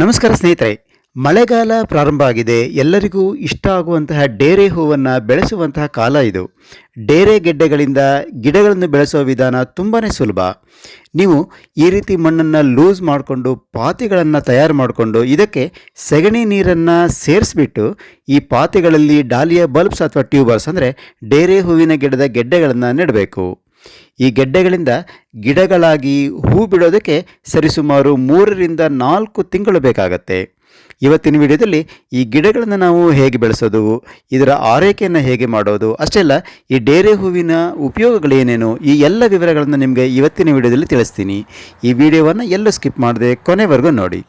ನಮಸ್ಕಾರ ಸ್ನೇಹಿತರೆ, ಮಳೆಗಾಲ ಪ್ರಾರಂಭ ಆಗಿದೆ. ಎಲ್ಲರಿಗೂ ಇಷ್ಟ ಆಗುವಂತಹ ಡೇರೆ ಹೂವನ್ನು ಬೆಳೆಸುವಂತಹ ಕಾಲ ಇದು. ಡೇರೆ ಗೆಡ್ಡೆಗಳಿಂದ ಗಿಡಗಳನ್ನು ಬೆಳೆಸುವ ವಿಧಾನ ತುಂಬಾ ಸುಲಭ. ನೀವು ಈ ರೀತಿ ಮಣ್ಣನ್ನು ಲೂಸ್ ಮಾಡಿಕೊಂಡು ಪಾತಿಗಳನ್ನು ತಯಾರು ಮಾಡಿಕೊಂಡು ಇದಕ್ಕೆ ಸೆಗಣಿ ನೀರನ್ನು ಸೇರಿಸ್ಬಿಟ್ಟು ಈ ಪಾತಿಗಳಲ್ಲಿ ಡಾಲಿಯ ಬಲ್ಬ್ಸ್ ಅಥವಾ ಟ್ಯೂಬರ್ಸ್ ಅಂದರೆ ಡೇರೆ ಹೂವಿನ ಗಿಡದ ಗೆಡ್ಡೆಗಳನ್ನು ನೆಡಬೇಕು. ಈ ಗೆಡ್ಡೆಗಳಿಂದ ಗಿಡಗಳಾಗಿ ಹೂ ಬಿಡೋದಕ್ಕೆ ಸರಿಸುಮಾರು ಮೂರರಿಂದ ನಾಲ್ಕು ತಿಂಗಳು ಬೇಕಾಗತ್ತೆ. ಇವತ್ತಿನ ವಿಡಿಯೋದಲ್ಲಿ ಈ ಗಿಡಗಳನ್ನು ನಾವು ಹೇಗೆ ಬೆಳೆಸೋದು, ಇದರ ಆರೈಕೆಯನ್ನು ಹೇಗೆ ಮಾಡೋದು, ಅಷ್ಟೇ ಅಲ್ಲ, ಈ ಡೇರೆ ಹೂವಿನ ಉಪಯೋಗಗಳೇನೇನು, ಈ ಎಲ್ಲ ವಿವರಗಳನ್ನು ನಿಮಗೆ ಇವತ್ತಿನ ವಿಡಿಯೋದಲ್ಲಿ ತಿಳಿಸ್ತೀನಿ. ಈ ವಿಡಿಯೋವನ್ನು ಎಲ್ಲೂ ಸ್ಕಿಪ್ ಮಾಡದೆ ಕೊನೆವರೆಗೂ ನೋಡಿ.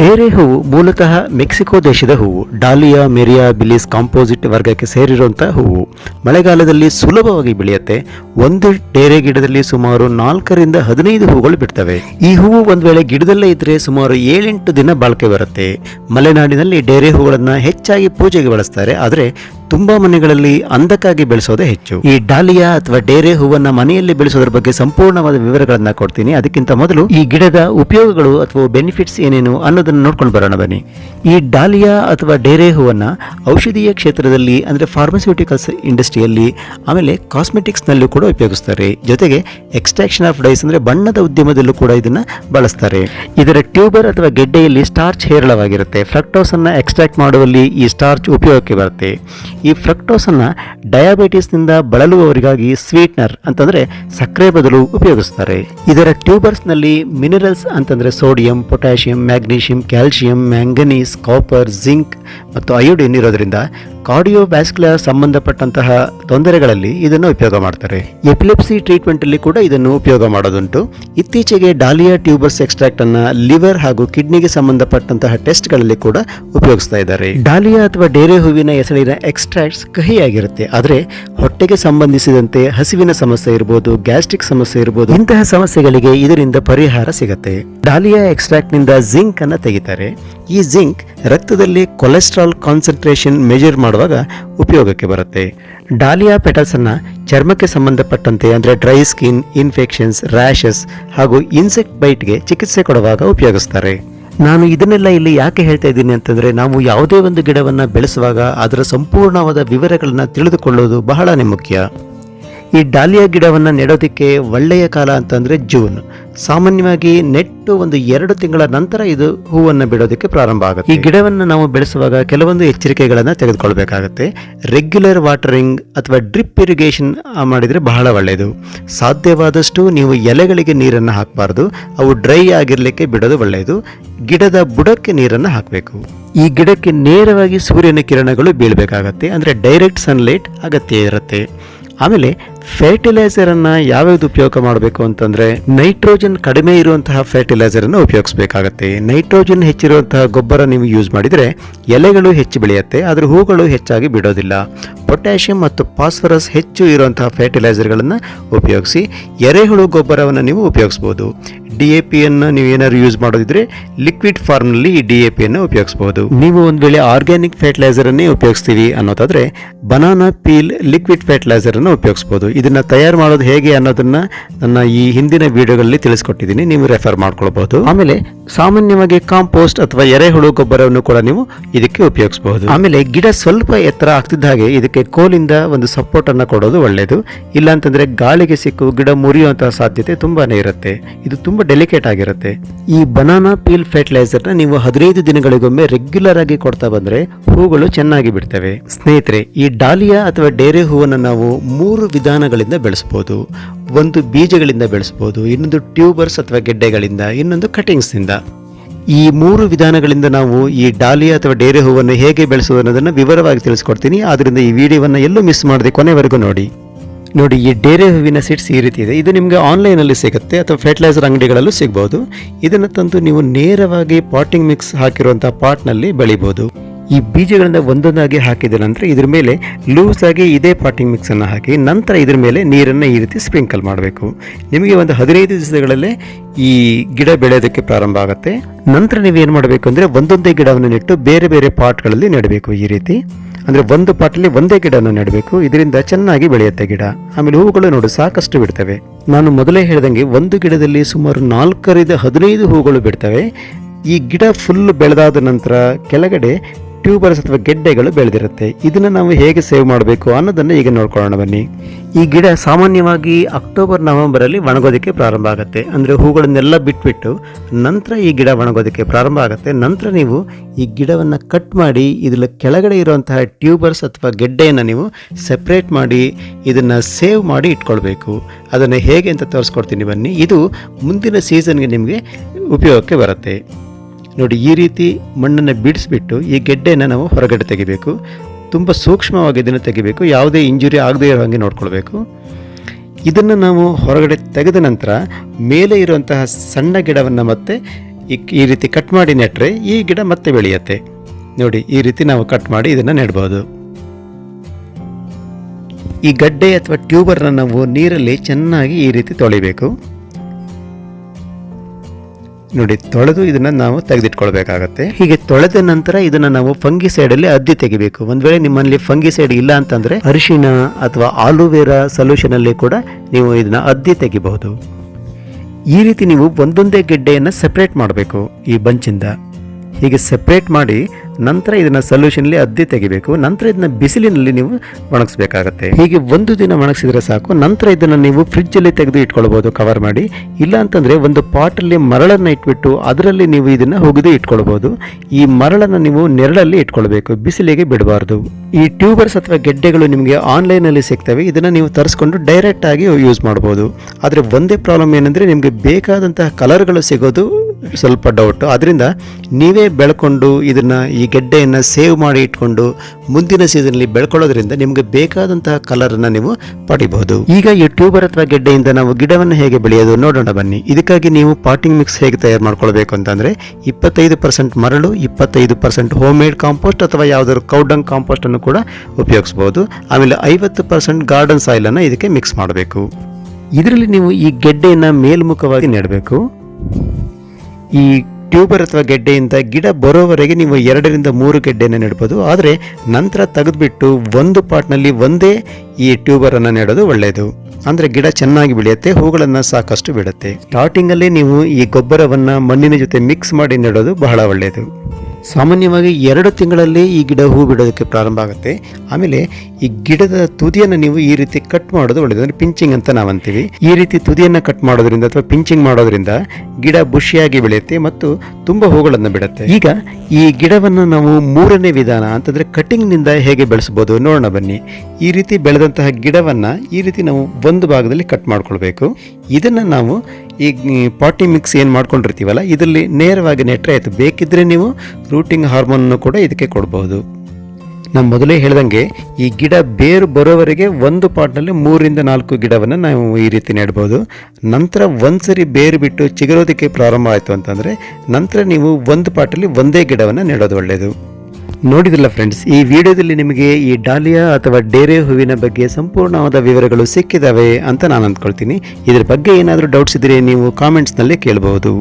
ಡೇರೆ ಹೂವು ಮೂಲತಃ ಮೆಕ್ಸಿಕೋ ದೇಶದ ಹೂವು, ಡಾಲಿಯಾ, ಮೆರಿಯಾ, ಬಿಲಿಸ್ ಕಾಂಪೋಸಿಟ್ ವರ್ಗಕ್ಕೆ ಸೇರಿರುವಂತಹ ಹೂವು. ಮಳೆಗಾಲದಲ್ಲಿ ಸುಲಭವಾಗಿ ಬೆಳೆಯುತ್ತೆ. ಒಂದು ಡೇರೆ ಗಿಡದಲ್ಲಿ ಸುಮಾರು ನಾಲ್ಕರಿಂದ ಹದಿನೈದು ಹೂಗಳು ಬಿಡ್ತವೆ. ಈ ಹೂವು ಒಂದು ವೇಳೆ ಗಿಡದಲ್ಲೇ ಇದ್ರೆ ಸುಮಾರು ಏಳೆಂಟು ದಿನ ಬಾಳಿಕೆ ಬರುತ್ತೆ. ಮಲೆನಾಡಿನಲ್ಲಿ ಡೇರೆ ಹೂಗಳನ್ನು ಹೆಚ್ಚಾಗಿ ಪೂಜೆಗೆ ಬಳಸ್ತಾರೆ. ಆದರೆ ತುಂಬಾ ಮನೆಗಳಲ್ಲಿ ಅಂದಕ್ಕಾಗಿ ಬೆಳೆಸೋದೇ ಹೆಚ್ಚು. ಈ ಡಾಲಿಯಾ ಅಥವಾ ಡೇರೆ ಹೂವನ್ನ ಮನೆಯಲ್ಲಿ ಬೆಳೆಸೋದ್ರ ಬಗ್ಗೆ ಸಂಪೂರ್ಣವಾದ ವಿವರಗಳನ್ನ ಕೊಡ್ತೀನಿ. ಅದಕ್ಕಿಂತ ಮೊದಲು ಈ ಗಿಡದ ಉಪಯೋಗಗಳು ಅಥವಾ ಬೆನಿಫಿಟ್ಸ್ ಏನೇನು ಅನ್ನೋದನ್ನ ನೋಡ್ಕೊಂಡು ಬರೋಣ ಬನ್ನಿ. ಈ ಡಾಲಿಯಾ ಅಥವಾ ಡೇರೆ ಹೂವನ್ನ ಔಷಧೀಯ ಕ್ಷೇತ್ರದಲ್ಲಿ ಅಂದ್ರೆ ಫಾರ್ಮಸ್ಯೂಟಿಕಲ್ಸ್ ಇಂಡಸ್ಟ್ರಿಯಲ್ಲಿ ಆಮೇಲೆ ಕಾಸ್ಮೆಟಿಕ್ಸ್ ನಲ್ಲೂ ಕೂಡ ಉಪಯೋಗಿಸ್ತಾರೆ. ಜೊತೆಗೆ ಎಕ್ಸ್ಟ್ರಾಕ್ಷನ್ ಆಫ್ ಡೈಸ್ ಅಂದ್ರೆ ಬಣ್ಣದ ಉದ್ಯಮದಲ್ಲೂ ಕೂಡ ಇದನ್ನ ಬಳಸ್ತಾರೆ. ಇದರ ಟ್ಯೂಬರ್ ಅಥವಾ ಗೆಡ್ಡೆಯಲ್ಲಿ ಸ್ಟಾರ್ಚ್ ಹೇರಳವಾಗಿರುತ್ತೆ. ಫ್ರಕ್ಟೋಸ್ ಅನ್ನ ಎಕ್ಸ್ಟ್ರಾಕ್ಟ್ ಮಾಡುವಲ್ಲಿ ಈ ಸ್ಟಾರ್ಚ್ ಉಪಯೋಗಕ್ಕೆ ಬರುತ್ತೆ. ಈ ಫ್ರಕ್ಟೋಸನ್ನು ಡಯಾಬಿಟಿಸ್ನಿಂದ ಬಳಲುವವರಿಗಾಗಿ ಸ್ವೀಟ್ನರ್ ಅಂತಂದರೆ ಸಕ್ಕರೆ ಬದಲು ಉಪಯೋಗಿಸ್ತಾರೆ. ಇದರ ಟ್ಯೂಬರ್ಸ್ನಲ್ಲಿ ಮಿನರಲ್ಸ್ ಅಂತಂದರೆ sodium potassium magnesium calcium manganese copper zinc ಮತ್ತು ಅಯೋಡಿನ್ ಇರೋದ್ರಿಂದ ಕಾರ್ಡಿಯೋವ್ಯಾಸ್ಕ್ಯುಲರ್ ಸಂಬಂಧಪಟ್ಟಂತಹ ತೊಂದರೆಗಳಲ್ಲಿ ಇದನ್ನು ಉಪಯೋಗ ಮಾಡ್ತಾರೆ. ಎಪಿಲೆಪ್ಸಿ ಟ್ರೀಟ್ಮೆಂಟ್ ಅಲ್ಲಿ ಕೂಡ ಇದನ್ನು ಉಪಯೋಗ ಮಾಡೋದುಂಟು. ಇತ್ತೀಚೆಗೆ ಡಾಲಿಯಾ ಟ್ಯೂಬರ್ಸ್ ಎಕ್ಸ್ಟ್ರಾಕ್ಟ್ ಅನ್ನ ಲಿವರ್ ಹಾಗೂ ಕಿಡ್ನಿಗೆ ಸಂಬಂಧಪಟ್ಟಂತಹ ಟೆಸ್ಟ್ಗಳಲ್ಲಿ ಕೂಡ ಉಪಯೋಗಿಸ್ತಾ ಇದ್ದಾರೆ. ಡಾಲಿಯಾ ಅಥವಾ ಡೇರೆ ಹೂವಿನ ಹೆಸರಿನ ಎಕ್ಸ್ಟ್ರಾಕ್ಟ್ಸ್ ಕಹಿಯಾಗಿರುತ್ತೆ. ಆದರೆ ಹೊಟ್ಟೆಗೆ ಸಂಬಂಧಿಸಿದಂತೆ ಹಸಿವಿನ ಸಮಸ್ಯೆ ಇರಬಹುದು ಗ್ಯಾಸ್ಟ್ರಿಕ್ ಸಮಸ್ಯೆ ಇರಬಹುದು ಇಂತಹ ಸಮಸ್ಯೆಗಳಿಗೆ ಇದರಿಂದ ಪರಿಹಾರ ಸಿಗುತ್ತೆ. ಡಾಲಿಯಾ ಎಕ್ಸ್ಟ್ರಾಕ್ಟ್ನಿಂದ ಜಿಂಕ್ ಅನ್ನ ತೆಗಿತಾರೆ. ಈ ಜಿಂಕ್ ರಕ್ತದಲ್ಲಿ ಕೊಲೆಸ್ಟ್ರಾಲ್ ಕಾನ್ಸಂಟ್ರೇಷನ್ ಮೆಜರ್ ಮಾಡುವಾಗ ಉಪಯೋಗಕ್ಕೆ ಬರುತ್ತೆ. ಡಾಲಿಯಾ ಪೆಟಲ್ಸನ್ನು ಚರ್ಮಕ್ಕೆ ಸಂಬಂಧಪಟ್ಟಂತೆ ಅಂದರೆ ಡ್ರೈ ಸ್ಕಿನ್, ಇನ್ಫೆಕ್ಷನ್ಸ್, ರ್ಯಾಷಸ್ ಹಾಗೂ ಇನ್ಸೆಕ್ಟ್ ಬೈಟ್ಗೆ ಚಿಕಿತ್ಸೆ ಕೊಡುವಾಗ ಉಪಯೋಗಿಸ್ತಾರೆ. ನಾನು ಇದನ್ನೆಲ್ಲ ಇಲ್ಲಿ ಯಾಕೆ ಹೇಳ್ತಾ ಇದ್ದೀನಿ ಅಂತಂದರೆ ನಾವು ಯಾವುದೇ ಒಂದು ಗಿಡವನ್ನು ಬೆಳೆಸುವಾಗ ಅದರ ಸಂಪೂರ್ಣವಾದ ವಿವರಗಳನ್ನು ತಿಳಿದುಕೊಳ್ಳೋದು ಬಹಳನೇ ಮುಖ್ಯ ಈ ಡಾಲಿಯಾ ಗಿಡವನ್ನು ನೆಡೋದಕ್ಕೆ ಒಳ್ಳೆಯ ಕಾಲ ಅಂತಂದರೆ ಜೂನ್. ಸಾಮಾನ್ಯವಾಗಿ ನೆಟ್ಟು ಒಂದು ಎರಡು ತಿಂಗಳ ನಂತರ ಇದು ಹೂವನ್ನು ಬಿಡೋದಕ್ಕೆ ಪ್ರಾರಂಭ ಆಗುತ್ತೆ. ಈ ಗಿಡವನ್ನು ನಾವು ಬೆಳೆಸುವಾಗ ಕೆಲವೊಂದು ಎಚ್ಚರಿಕೆಗಳನ್ನು ತೆಗೆದುಕೊಳ್ಬೇಕಾಗುತ್ತೆ. ರೆಗ್ಯುಲರ್ ವಾಟರಿಂಗ್ ಅಥವಾ ಡ್ರಿಪ್ ಇರಿಗೇಷನ್ ಮಾಡಿದರೆ ಬಹಳ ಒಳ್ಳೆಯದು. ಸಾಧ್ಯವಾದಷ್ಟು ನೀವು ಎಲೆಗಳಿಗೆ ನೀರನ್ನು ಹಾಕಬಾರ್ದು. ಅವು ಡ್ರೈ ಆಗಿರಲಿಕ್ಕೆ ಬಿಡೋದು ಒಳ್ಳೆಯದು. ಗಿಡದ ಬುಡಕ್ಕೆ ನೀರನ್ನು ಹಾಕಬೇಕು. ಈ ಗಿಡಕ್ಕೆ ನೇರವಾಗಿ ಸೂರ್ಯನ ಕಿರಣಗಳು ಬೀಳಬೇಕಾಗತ್ತೆ. ಅಂದರೆ ಡೈರೆಕ್ಟ್ ಸನ್ಲೈಟ್ ಅಗತ್ಯ ಇರುತ್ತೆ. ಆಮೇಲೆ ಫರ್ಟಿಲೈಸರನ್ನು ಯಾವ್ಯಾವ್ದು ಉಪಯೋಗ ಮಾಡಬೇಕು ಅಂತಂದ್ರೆ ನೈಟ್ರೋಜನ್ ಕಡಿಮೆ ಇರುವಂತಹ ಫರ್ಟಿಲೈಸರ್ ಅನ್ನು ಉಪಯೋಗಿಸಬೇಕಾಗತ್ತೆ. ನೈಟ್ರೋಜನ್ ಹೆಚ್ಚಿರುವಂತಹ ಗೊಬ್ಬರ ನೀವು ಯೂಸ್ ಮಾಡಿದರೆ ಎಲೆಗಳು ಹೆಚ್ಚು ಬೆಳೆಯುತ್ತೆ, ಆದ್ರೆ ಹೂಗಳು ಹೆಚ್ಚಾಗಿ ಬಿಡೋದಿಲ್ಲ. ಪೊಟ್ಯಾಷಿಯಂ ಮತ್ತು ಫಾಸ್ಫರಸ್ ಹೆಚ್ಚು ಇರುವಂತಹ ಫರ್ಟಿಲೈಸರ್ಗಳನ್ನು ಉಪಯೋಗಿಸಿ ಎರೆಹುಳು ಗೊಬ್ಬರವನ್ನು ನೀವು ಉಪಯೋಗಿಸ್ಬೋದು. ಡಿ ಎ ಪಿಯನ್ನು ನೀವು ಏನಾದ್ರು ಯೂಸ್ ಮಾಡೋದಿದ್ರೆ ಲಿಕ್ವಿಡ್ ಫಾರ್ಮ್ನಲ್ಲಿ ಈ ಡಿ ಎ ಪಿಯನ್ನು ಉಪಯೋಗಿಸ್ಬೋದು ನೀವು ಒಂದು ವೇಳೆ ಆರ್ಗ್ಯಾನಿಕ್ ಫರ್ಟಿಲೈಸರನ್ನೇ ಉಪಯೋಗಿಸ್ತೀವಿ ಅನ್ನೋದಾದ್ರೆ ಬನಾನಾ ಪೀಲ್ ಲಿಕ್ವಿಡ್ ಫರ್ಟಿಲೈಸರನ್ನು ಉಪಯೋಗಿಸ್ಬೋದು ಇದನ್ನು ತಯಾರು ಮಾಡೋದು ಹೇಗೆ ಅನ್ನೋದನ್ನ ನನ್ನ ಈ ಹಿಂದಿನ ವಿಡಿಯೋಗಳಲ್ಲಿ ತಿಳಿಸ್ಕೊಟ್ಟಿದ್ದೀನಿ. ನೀವು ರೆಫರ್ ಮಾಡ್ಕೊಳ್ಬಹುದು. ಆಮೇಲೆ ಸಾಮಾನ್ಯವಾಗಿ ಕಾಂಪೋಸ್ಟ್ ಅಥವಾ ಎರೆಹುಳು ಗೊಬ್ಬರವನ್ನು ಕೂಡ ನೀವು ಇದಕ್ಕೆ ಉಪಯೋಗಿಸಬಹುದು. ಆಮೇಲೆ ಗಿಡ ಸ್ವಲ್ಪ ಎತ್ತರ ಆಗ್ತಿದ್ದ ಹಾಗೆ ಇದಕ್ಕೆ ಕೋಲಿಂದ ಒಂದು ಸಪೋರ್ಟ್ ಅನ್ನ ಕೊಡೋದು ಒಳ್ಳೆಯದು ಇಲ್ಲ ಅಂತಂದ್ರೆ ಗಾಳಿಗೆ ಸಿಕ್ಕು ಗಿಡ ಮುರಿಯುವಂತಹ ಸಾಧ್ಯತೆ ತುಂಬಾನೇ ಇರುತ್ತೆ. ಇದು ತುಂಬಾ ಡೆಲಿಕೇಟ್ ಆಗಿರುತ್ತೆ. ಈ ಬನಾನಾ ಪೀಲ್ ಫರ್ಟಿಲೈಸರ್ನ ನೀವು ಹದಿನೈದು ದಿನಗಳಿಗೊಮ್ಮೆ ರೆಗ್ಯುಲರ್ ಆಗಿ ಕೊಡ್ತಾ ಬಂದ್ರೆ ಹೂಗಳು ಚೆನ್ನಾಗಿ ಬಿಡ್ತವೆ. ಸ್ನೇಹಿತರೆ, ಈ ಡಾಲಿಯಾ ಅಥವಾ ಡೇರೆ ಹೂವನ್ನು ನಾವು ಮೂರು ವಿಧಾನಗಳಿಂದ ಬೆಳೆಸಬಹುದು ಒಂದು ಬೀಜಗಳಿಂದ ಬೆಳೆಸಬಹುದು ಇನ್ನೊಂದು ಟ್ಯೂಬರ್ಸ್ ಅಥವಾ ಗೆಡ್ಡೆಗಳಿಂದ, ಇನ್ನೊಂದು ಕಟಿಂಗ್ಸ್ನಿಂದ ಈ ಮೂರು ವಿಧಾನಗಳಿಂದ ನಾವು ಈ ಡಾಲಿಯಾ ಅಥವಾ ಡೇರೆ ಹೂವನ್ನು ಹೇಗೆ ಬೆಳೆಸುವ ಅನ್ನೋದನ್ನು ವಿವರವಾಗಿ ತಿಳಿಸ್ಕೊಡ್ತೀನಿ. ಆದ್ದರಿಂದ ಈ ವಿಡಿಯೋವನ್ನು ಎಲ್ಲೂ ಮಿಸ್ ಮಾಡದೆ ಕೊನೆವರೆಗೂ ನೋಡಿ. ನೋಡಿ, ಈ ಡೇರೆ ಹೂವಿನ ಸೀಡ್ಸ್ ಈ ರೀತಿ ಇದೆ. ಇದು ನಿಮಗೆ ಆನ್ಲೈನಲ್ಲಿ ಸಿಗುತ್ತೆ ಅಥವಾ ಫರ್ಟಿಲೈಸರ್ ಅಂಗಡಿಗಳಲ್ಲೂ ಸಿಗ್ಬೋದು. ಇದನ್ನು ತಂದು ನೀವು ನೇರವಾಗಿ ಪಾಟಿಂಗ್ ಮಿಕ್ಸ್ ಹಾಕಿರುವಂಥ ಪಾಟ್ನಲ್ಲಿ ಬೆಳಿಬೋದು. ಈ ಬೀಜಗಳಿಂದ ಒಂದೊಂದಾಗಿ ಹಾಕಿದ ನಂತರ ಇದ್ರ ಮೇಲೆ ಲೂಸ್ ಆಗಿ ಇದೇ ಪಾಟಿಂಗ್ ಮಿಕ್ಸನ್ನು ಹಾಕಿ ನಂತರ ಇದ್ರ ಮೇಲೆ ನೀರನ್ನು ಈ ರೀತಿ ಸ್ಪ್ರಿಂಕಲ್ ಮಾಡಬೇಕು. ನಿಮಗೆ ಒಂದು ಹದಿನೈದು ದಿವಸಗಳಲ್ಲೇ ಈ ಗಿಡ ಬೆಳೆಯೋದಕ್ಕೆ ಪ್ರಾರಂಭ ಆಗುತ್ತೆ. ನಂತರ ನೀವು ಏನು ಮಾಡಬೇಕು ಅಂದರೆ ಒಂದೊಂದೇ ಗಿಡವನ್ನು ನೆಟ್ಟು ಬೇರೆ ಬೇರೆ ಪಾಟ್ಗಳಲ್ಲಿ ನೆಡಬೇಕು ಈ ರೀತಿ. ಅಂದರೆ ಒಂದು ಪಾಟಲ್ಲಿ ಒಂದೇ ಗಿಡನ ನೆಡಬೇಕು. ಇದರಿಂದ ಚೆನ್ನಾಗಿ ಬೆಳೆಯುತ್ತೆ ಗಿಡ. ಆಮೇಲೆ ಹೂಗಳು ನೋಡು, ಸಾಕಷ್ಟು ಬಿಡ್ತವೆ. ನಾನು ಮೊದಲೇ ಹೇಳ್ದಂಗೆ ಒಂದು ಗಿಡದಲ್ಲಿ ಸುಮಾರು ನಾಲ್ಕರಿಂದ ಹದಿನೈದು ಹೂಗಳು ಬಿಡ್ತವೆ. ಈ ಗಿಡ ಫುಲ್ ಬೆಳೆದಾದ ನಂತರ ಕೆಳಗಡೆ ಟ್ಯೂಬರ್ಸ್ ಅಥವಾ ಗೆಡ್ಡೆಗಳು ಬೆಳೆದಿರುತ್ತೆ. ಇದನ್ನು ನಾವು ಹೇಗೆ ಸೇವ್ ಮಾಡಬೇಕು ಅನ್ನೋದನ್ನು ಈಗ ನೋಡ್ಕೊಳ್ಳೋಣ ಬನ್ನಿ. ಈ ಗಿಡ ಸಾಮಾನ್ಯವಾಗಿ ಅಕ್ಟೋಬರ್, ನವೆಂಬರಲ್ಲಿ ಒಣಗೋದಕ್ಕೆ ಪ್ರಾರಂಭ ಆಗುತ್ತೆ. ಅಂದರೆ ಹೂಗಳನ್ನೆಲ್ಲ ಬಿಟ್ಬಿಟ್ಟು ನಂತರ ಈ ಗಿಡ ಒಣಗೋದಕ್ಕೆ ಪ್ರಾರಂಭ ಆಗುತ್ತೆ. ನಂತರ ನೀವು ಈ ಗಿಡವನ್ನು ಕಟ್ ಮಾಡಿ ಇದರ ಕೆಳಗಡೆ ಇರುವಂತಹ ಟ್ಯೂಬರ್ಸ್ ಅಥವಾ ಗೆಡ್ಡೆಯನ್ನು ನೀವು ಸೆಪ್ರೇಟ್ ಮಾಡಿ ಇದನ್ನು ಸೇವ್ ಮಾಡಿ ಇಟ್ಕೊಳ್ಬೇಕು. ಅದನ್ನು ಹೇಗೆ ಅಂತ ತೋರಿಸ್ಕೊಡ್ತೀನಿ ಬನ್ನಿ. ಇದು ಮುಂದಿನ ಸೀಸನ್ಗೆ ನಿಮಗೆ ಉಪಯೋಗಕ್ಕೆ ಬರುತ್ತೆ. ನೋಡಿ, ಈ ರೀತಿ ಮಣ್ಣನ್ನು ಬಿಡಿಸ್ಬಿಟ್ಟು ಈ ಗೆಡ್ಡೆಯನ್ನು ನಾವು ಹೊರಗಡೆ ತೆಗಿಬೇಕು. ತುಂಬ ಸೂಕ್ಷ್ಮವಾಗಿ ಇದನ್ನು ತೆಗಿಬೇಕು. ಯಾವುದೇ ಇಂಜುರಿ ಆಗದೇ ಇರೋ ಹಾಗೆ ನೋಡ್ಕೊಳ್ಬೇಕು. ಇದನ್ನು ನಾವು ಹೊರಗಡೆ ತೆಗೆದ ನಂತರ ಮೇಲೆ ಇರುವಂತಹ ಸಣ್ಣ ಗಿಡವನ್ನು ಮತ್ತೆ ಈ- ರೀತಿ ಕಟ್ ಮಾಡಿ ನೆಟ್ಟರೆ ಈ ಗಿಡ ಮತ್ತೆ ಬೆಳೆಯುತ್ತೆ. ನೋಡಿ, ಈ ರೀತಿ ನಾವು ಕಟ್ ಮಾಡಿ ಇದನ್ನು ನೆಡ್ಬೋದು. ಈ ಗಡ್ಡೆ ಅಥವಾ ಟ್ಯೂಬರ್ನ ನಾವು ನೀರಲ್ಲಿ ಚೆನ್ನಾಗಿ ಈ ರೀತಿ ತೊಳಿಬೇಕು. ನೋಡಿ, ತೊಳೆದು ಇದನ್ನ ನಾವು ತೆಗೆದಿಟ್ಕೊಳ್ಬೇಕಾಗತ್ತೆ. ಹೀಗೆ ತೊಳೆದ ನಂತರ ಇದನ್ನ ನಾವು ಫಂಗಿಸೈಡ್ ಅಲ್ಲಿ ಅದ್ದಿ ತೆಗಿಬೇಕು. ಒಂದ್ ವೇಳೆ ನಿಮ್ಮಲ್ಲಿ ಫಂಗಿ ಸೈಡ್ ಇಲ್ಲ ಅಂತಂದ್ರೆ ಅರಿಶಿನ ಅಥವಾ ಆಲೂವೆರಾ ಸೊಲ್ಯೂಷನ್ ಅಲ್ಲಿ ಕೂಡ ನೀವು ಇದನ್ನ ಅದ್ದಿ ತೆಗಿಬಹುದು. ಈ ರೀತಿ ನೀವು ಒಂದೊಂದೇ ಗೆಡ್ಡೆಯನ್ನು ಸೆಪ್ರೇಟ್ ಮಾಡಬೇಕು ಈ ಬಂಚಿಂದ. ಹೀಗೆ ಸೆಪ್ರೇಟ್ ಮಾಡಿ ನಂತರ ಇದನ್ನ ಸೊಲ್ಯೂಷನ್ಲಿ ಅದ್ದಿ ತೆಗಿಬೇಕು. ನಂತರ ಇದನ್ನ ಬಿಸಿಲಿನಲ್ಲಿ ನೀವು ಒಣಗಿಸ್ಬೇಕಾಗತ್ತೆ. ಹೀಗೆ ಒಂದು ದಿನ ಒಣಗಿಸಿದ್ರೆ ಸಾಕು. ನಂತರ ಇದನ್ನ ನೀವು ಫ್ರಿಡ್ಜ್ ಅಲ್ಲಿ ತೆಗೆದು ಇಟ್ಕೊಳ್ಬಹುದು ಕವರ್ ಮಾಡಿ. ಇಲ್ಲ ಅಂತಂದ್ರೆ ಒಂದು ಪಾಟಲ್ಲಿ ಮರಳನ್ನ ಇಟ್ಬಿಟ್ಟು ಅದರಲ್ಲಿ ನೀವು ಇದನ್ನ ಹುಗಿದು ಇಟ್ಕೊಳ್ಬಹುದು ಈ ಮರಳನ್ನ ನೀವು ನೆರಳಲ್ಲಿ ಇಟ್ಕೊಳ್ಬೇಕು. ಬಿಸಿಲಿಗೆ ಬಿಡಬಾರ್ದು. ಈ ಟ್ಯೂಬರ್ಸ್ ಅಥವಾ ಗೆಡ್ಡೆಗಳು ನಿಮಗೆ ಆನ್ಲೈನ್ ಅಲ್ಲಿ ಸಿಗ್ತವೆ. ಇದನ್ನ ನೀವು ತರಿಸ್ಕೊಂಡು ಡೈರೆಕ್ಟ್ ಆಗಿ ಯೂಸ್ ಮಾಡಬಹುದು ಆದರೆ ಒಂದೇ ಪ್ರಾಬ್ಲಮ್ ಏನಂದ್ರೆ ನಿಮಗೆ ಬೇಕಾದಂತಹ ಕಲರ್ಗಳು ಸಿಗೋದು ಸ್ವಲ್ಪ ಡೌಟ್ ಅದರಿಂದ ನೀವೇ ಬೆಳ್ಕೊಂಡು ಇದನ್ನ ಈ ಗೆಡ್ಡೆಯನ್ನು ಸೇವ್ ಮಾಡಿ ಇಟ್ಕೊಂಡು ಮುಂದಿನ ಸೀಸನ್ಲಿ ಬೆಳ್ಕೊಳ್ಳೋದ್ರಿಂದ ನಿಮಗೆ ಬೇಕಾದಂತಹ ಕಲರನ್ನು ನೀವು ಪಡಿಬಹುದು ಈಗ ಈ ಟ್ಯೂಬರ್ ಅಥವಾ ಗೆಡ್ಡೆಯಿಂದ ನಾವು ಗಿಡವನ್ನು ಹೇಗೆ ಬೆಳೆಯೋದು ನೋಡೋಣ ಬನ್ನಿ. ಇದಕ್ಕಾಗಿ ನೀವು ಪಾಟಿಂಗ್ ಮಿಕ್ಸ್ ಹೇಗೆ ತಯಾರು ಮಾಡ್ಕೊಳ್ಬೇಕು ಅಂತಂದರೆ ಇಪ್ಪತ್ತೈದು ಪರ್ಸೆಂಟ್ ಮರಳು, ಇಪ್ಪತ್ತೈದು ಪರ್ಸೆಂಟ್ ಹೋಮ್ ಮೇಡ್ ಕಾಂಪೋಸ್ಟ್ ಅಥವಾ ಯಾವುದಾದ್ರು ಕೌಡಂಗ್ ಕಾಂಪೋಸ್ಟ್ ಅನ್ನು ಕೂಡ ಉಪಯೋಗಿಸಬಹುದು ಆಮೇಲೆ ಐವತ್ತು ಪರ್ಸೆಂಟ್ ಗಾರ್ಡನ್ ಸಾಯಿಲ್ ಅನ್ನು ಇದಕ್ಕೆ ಮಿಕ್ಸ್ ಮಾಡಬೇಕು. ಇದರಲ್ಲಿ ನೀವು ಈ ಗೆಡ್ಡೆಯನ್ನು ಮೇಲ್ಮುಖವಾಗಿ ನೆಡಬೇಕು. ಈ ಟ್ಯೂಬರ್ ಅಥವಾ ಗೆಡ್ಡೆಯಿಂದ ಗಿಡ ಬರೋವರೆಗೆ ನೀವು ಎರಡರಿಂದ ಮೂರು ಗೆಡ್ಡೆಯನ್ನು ನೆಡ್ಬೋದು. ಆದರೆ ನಂತರ ತೆಗೆದುಬಿಟ್ಟು ಒಂದು ಪಾಟ್ನಲ್ಲಿ ಒಂದೇ ಈ ಟ್ಯೂಬರನ್ನು ನೆಡೋದು ಒಳ್ಳೆಯದು. ಅಂದರೆ ಗಿಡ ಚೆನ್ನಾಗಿ ಬೆಳೆಯುತ್ತೆ, ಹೂಗಳನ್ನು ಸಾಕಷ್ಟು ಬಿಡುತ್ತೆ. ಸ್ಟಾರ್ಟಿಂಗಲ್ಲೇ ನೀವು ಈ ಗೊಬ್ಬರವನ್ನು ಮಣ್ಣಿನ ಜೊತೆ ಮಿಕ್ಸ್ ಮಾಡಿ ನೆಡೋದು ಬಹಳ ಒಳ್ಳೆಯದು. ಸಾಮಾನ್ಯವಾಗಿ ಎರಡು ತಿಂಗಳಲ್ಲಿ ಈ ಗಿಡ ಹೂ ಬಿಡೋದಕ್ಕೆ ಪ್ರಾರಂಭ ಆಗುತ್ತೆ. ಆಮೇಲೆ ಈ ಗಿಡದ ತುದಿಯನ್ನು ನೀವು ಈ ರೀತಿ ಕಟ್ ಮಾಡೋದು ಒಳ್ಳೆಯದು ಅಂದರೆ ಪಿಂಚಿಂಗ್ ಅಂತ ನಾವು ಅಂತೀವಿ. ಈ ರೀತಿ ತುದಿಯನ್ನು ಕಟ್ ಮಾಡೋದ್ರಿಂದ ಅಥವಾ ಪಿಂಚಿಂಗ್ ಮಾಡೋದ್ರಿಂದ ಗಿಡ ಬುಷಿಯಾಗಿ ಬೆಳೆಯುತ್ತೆ ಮತ್ತು ತುಂಬ ಹೂಗಳನ್ನು ಬಿಡುತ್ತೆ. ಈಗ ಈ ಗಿಡವನ್ನು ನಾವು ಮೂರನೇ ವಿಧಾನ ಅಂತಂದರೆ ಕಟಿಂಗ್ನಿಂದ ಹೇಗೆ ಬೆಳೆಸ್ಬೋದು ನೋಡೋಣ ಬನ್ನಿ. ಈ ರೀತಿ ಬೆಳೆದಂತಹ ಗಿಡವನ್ನು ಈ ರೀತಿ ನಾವು ಒಂದು ಭಾಗದಲ್ಲಿ ಕಟ್ ಮಾಡ್ಕೊಳ್ಬೇಕು. ಇದನ್ನು ನಾವು ಈ ಪಾಟಿ ಮಿಕ್ಸ್ ಏನು ಮಾಡ್ಕೊಂಡಿರ್ತೀವಲ್ಲ, ಇದರಲ್ಲಿ ನೇರವಾಗಿ ನೆಟ್ಟರೆ ಆಯಿತು. ಬೇಕಿದ್ರೆ ನೀವು ರೂಟಿಂಗ್ ಹಾರ್ಮೋನನ್ನು ಕೂಡ ಇದಕ್ಕೆ ಕೊಡ್ಬೋದು. ನಾನು ಮೊದಲೇ ಹೇಳ್ದಂಗೆ ಈ ಗಿಡ ಬೇರು ಬರೋವರೆಗೆ ಒಂದು ಪಾಟ್ನಲ್ಲಿ ಮೂರಿಂದ ನಾಲ್ಕು ಗಿಡವನ್ನು ನಾವು ಈ ರೀತಿ ನೆಡ್ಬೋದು. ನಂತರ ಒಂದ್ಸರಿ ಬೇರು ಬಿಟ್ಟು ಚಿಗುರೋದಕ್ಕೆ ಪ್ರಾರಂಭ ಆಯಿತು ಅಂತಂದರೆ, ನಂತರ ನೀವು ಒಂದು ಪಾಟಲ್ಲಿ ಒಂದೇ ಗಿಡವನ್ನು ನೆಡೋದು ಒಳ್ಳೆಯದು ನೋಡಿದಿಲ್ಲ ಫ್ರೆಂಡ್ಸ್ ಈ ವಿಡಿಯೋದಲ್ಲಿ ನಿಮಗೆ ಈ ಡಾಲಿಯಾ ಅಥವಾ ಡೇರೆ ಹೂವಿನ ಬಗ್ಗೆ ಸಂಪೂರ್ಣವಾದ ವಿವರಗಳು ಸಿಕ್ಕಿದಾವೆ ಅಂತ ನಾನು ಅಂದ್ಕೊಳ್ತೀನಿ. ಇದ್ರ ಬಗ್ಗೆ ಏನಾದರೂ ಡೌಟ್ಸ್ ಇದ್ದರೆ ನೀವು ಕಾಮೆಂಟ್ಸ್ನಲ್ಲಿ ಕೇಳಬಹುದು.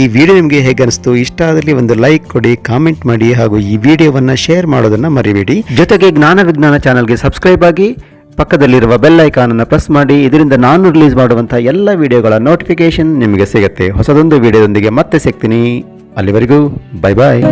ಈ ವಿಡಿಯೋ ನಿಮಗೆ ಹೇಗೆ ಅನಿಸ್ತು? ಇಷ್ಟ ಆದಲ್ಲಿ ಒಂದು ಲೈಕ್ ಕೊಡಿ ಕಾಮೆಂಟ್ ಮಾಡಿ, ಹಾಗೂ ಈ ವಿಡಿಯೋವನ್ನು ಶೇರ್ ಮಾಡೋದನ್ನು ಮರಿಬೇಡಿ. ಜೊತೆಗೆ ಜ್ಞಾನ ವಿಜ್ಞಾನ ಚಾನಲ್ಗೆ ಸಬ್ಸ್ಕ್ರೈಬ್ ಆಗಿ, ಪಕ್ಕದಲ್ಲಿರುವ ಬೆಲ್ ಐಕಾನ್ ಅನ್ನು ಪ್ರೆಸ್ ಮಾಡಿ, ಇದರಿಂದ ನಾನು ರಿಲೀಸ್ ಮಾಡುವಂಥ ಎಲ್ಲ ವಿಡಿಯೋಗಳ ನೋಟಿಫಿಕೇಶನ್ ನಿಮಗೆ ಸಿಗುತ್ತೆ. ಹೊಸದೊಂದು ವಿಡಿಯೋದೊಂದಿಗೆ ಮತ್ತೆ ಸಿಗ್ತೀನಿ. ಅಲ್ಲಿವರೆಗೂ ಬೈ ಬಾಯ್